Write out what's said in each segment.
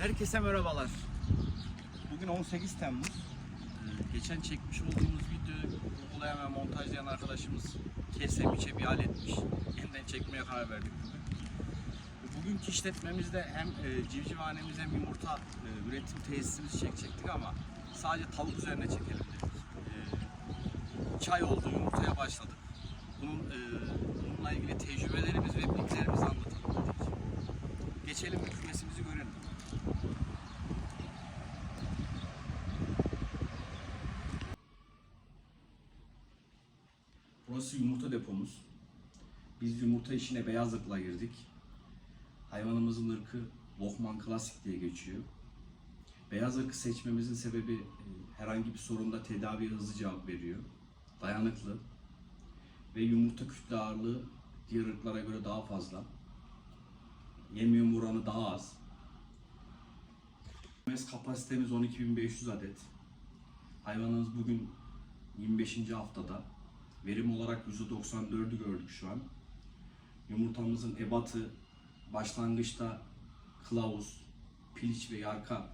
Herkese merhabalar. Bugün 18 Temmuz. Ee, Geçen çekmiş olduğumuz videoyu kurgulayan ve montajlayan arkadaşımız kese biçe bir aletmiş. Yeniden çekmeye karar verdik bugün. Bugünkü işletmemizde hem e, civcivhanemiz hem yumurta e, üretim tesisimizi çekecektik ama sadece tavuk üzerine çekelim dedik. E, Çay oldu, yumurtaya başladık. Bunun, e, bununla ilgili tecrübelerimiz ve bilgilerimizi anlatalım dedik. Geçelim kümesimizi görelim. Burası yumurta depomuz. Biz yumurta işine beyaz ırkla girdik. Hayvanımızın ırkı Lohman Klasik diye geçiyor. Beyaz ırkı seçmemizin sebebi e, herhangi bir sorunda tedavi hızlı cevap veriyor. Dayanıklı ve yumurta kütle ağırlığı diğer ırklara göre daha fazla. Yem yum oranı daha az. Mes kapasitemiz 12.500 adet. Hayvanımız bugün 25. haftada. Verim olarak %94'ü gördük şu an. Yumurtamızın ebatı başlangıçta kılavuz, piliç ve yarka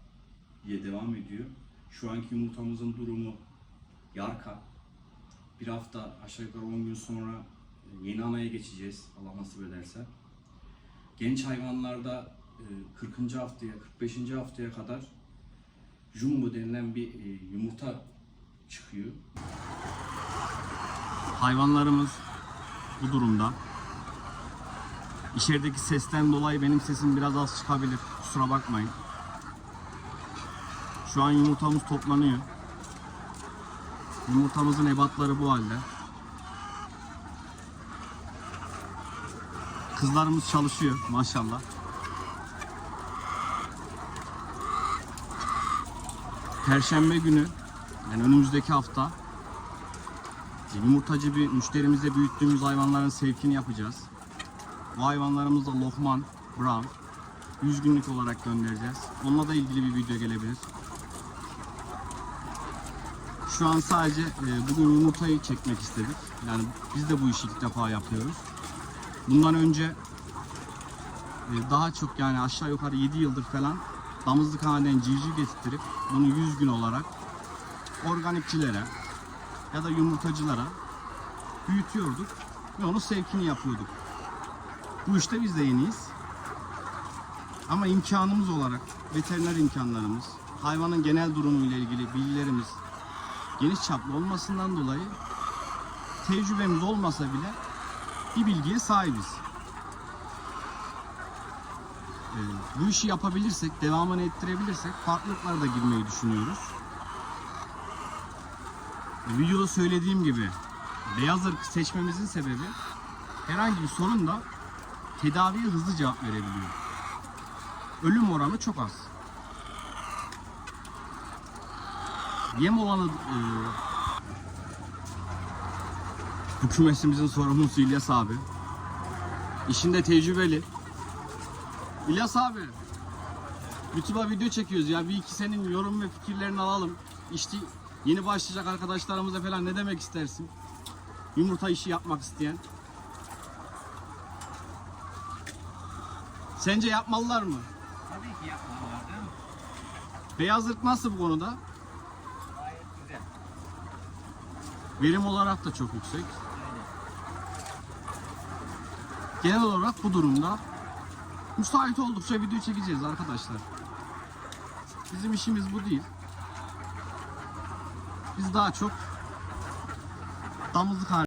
diye devam ediyor. Şu anki yumurtamızın durumu yarka. Bir hafta aşağı yukarı 10 gün sonra yeni anaya geçeceğiz Allah nasip ederse. Genç hayvanlarda 40. haftaya, 45. haftaya kadar jumbo denilen bir e, yumurta çıkıyor. Hayvanlarımız bu durumda. İçerideki sesten dolayı benim sesim biraz az çıkabilir. Kusura bakmayın. Şu an yumurtamız toplanıyor. Yumurtamızın ebatları bu halde. Kızlarımız çalışıyor maşallah. Perşembe günü yani önümüzdeki hafta yumurtacı bir müşterimizle büyüttüğümüz hayvanların sevkini yapacağız. Bu hayvanlarımız da Lohman, Brown. 100 günlük olarak göndereceğiz. Onunla da ilgili bir video gelebilir. Şu an sadece e, bugün yumurtayı çekmek istedik. Yani biz de bu işi ilk defa yapıyoruz. Bundan önce e, daha çok yani aşağı yukarı 7 yıldır falan damızlıkhaneden civciv getirttirip bunu 100 gün olarak organikçilere ya da yumurtacılara büyütüyorduk ve onun sevkini yapıyorduk. Bu işte biz de yeniyiz. Ama imkanımız olarak veteriner imkanlarımız, hayvanın genel durumu ile ilgili bilgilerimiz geniş çaplı olmasından dolayı tecrübemiz olmasa bile bir bilgiye sahibiz. Ee, bu işi yapabilirsek, devamını ettirebilirsek farklılıklara da girmeyi düşünüyoruz. Videoda söylediğim gibi beyaz ırk seçmemizin sebebi herhangi bir sorun da tedaviye hızlı cevap verebiliyor. Ölüm oranı çok az. Yem olanı e, bu kümesimizin sorumlusu İlyas abi. İşinde tecrübeli. İlyas abi. YouTube'a video çekiyoruz ya. Bir iki senin yorum ve fikirlerini alalım. İşte yeni başlayacak arkadaşlarımıza falan ne demek istersin? Yumurta işi yapmak isteyen. Sence yapmalılar mı? Tabii ki yapmalılar değil mi? Beyaz ırk nasıl bu konuda? Gayet güzel. Verim olarak da çok yüksek. Genel olarak bu durumda müsait oldukça video çekeceğiz arkadaşlar. Bizim işimiz bu değil. Biz daha çok damızlık